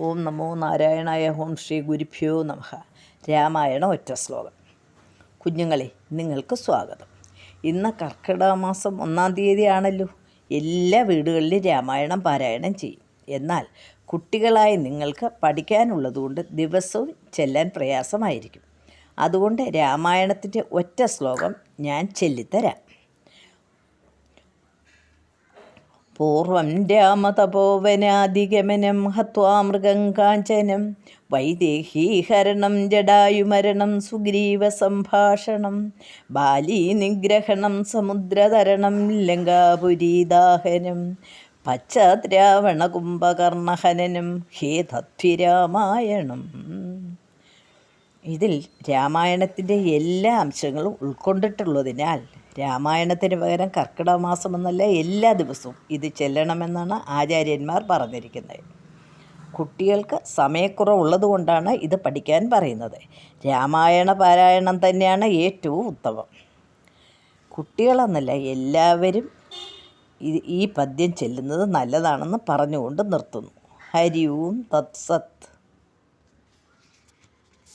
ഓം നമോ നാരായണായ ഹോം ശ്രീ ഗുരുഭ്യോ നമഃ. രാമായണ ഒറ്റ ശ്ലോകം. കുഞ്ഞുങ്ങളെ നിങ്ങൾക്ക് സ്വാഗതം. ഇന്ന് കർക്കിടക മാസം ഒന്നാം തീയതിയാണല്ലോ. എല്ലാ വീടുകളിലും രാമായണം പാരായണം ചെയ്യും. എന്നാൽ കുട്ടികളായ നിങ്ങൾക്ക് പഠിക്കാനുള്ളതുകൊണ്ട് ദിവസവും ചെല്ലാൻ പ്രയാസമായിരിക്കും. അതുകൊണ്ട് രാമായണത്തിന്റെ ഒറ്റ ശ്ലോകം ഞാൻ ചൊല്ലിത്തരാം. പൂർവം രാമതപോവനാധിഗമനം ഹത്വാ മൃഗം കാഞ്ചനം വൈദേഹീഹരണം ജടായുമരണം സുഗ്രീവ സംഭാഷണം ബാലീ നിഗ്രഹണം സമുദ്രതരണം ലങ്കാപുരീദാഹനം പശ്ചാദ്രാവണ കുംഭകർണഹനനം ഹേ തത്വിരാമായണം. ഇതിൽ രാമായണത്തിന്റെ എല്ലാ അംശങ്ങളും ഉൾക്കൊണ്ടിട്ടുള്ളതിനാൽ രാമായണത്തിന് പകരം കർക്കിടക മാസമെന്നല്ല എല്ലാ ദിവസവും ഇത് ചെല്ലണമെന്നാണ് ആചാര്യന്മാർ പറഞ്ഞിരിക്കുന്നത്. കുട്ടികൾക്ക് സമയക്കുറവുള്ളത് കൊണ്ടാണ് ഇത് പഠിക്കാൻ പറയുന്നത്. രാമായണ പാരായണം തന്നെയാണ് ഏറ്റവും ഉത്തമം. കുട്ടികളെന്നല്ല എല്ലാവരും ഈ- പദ്യം ചെല്ലുന്നത് നല്ലതാണെന്ന് പറഞ്ഞുകൊണ്ട് നിർത്തുന്നു. ഹരി ഓം തത്സത്ത്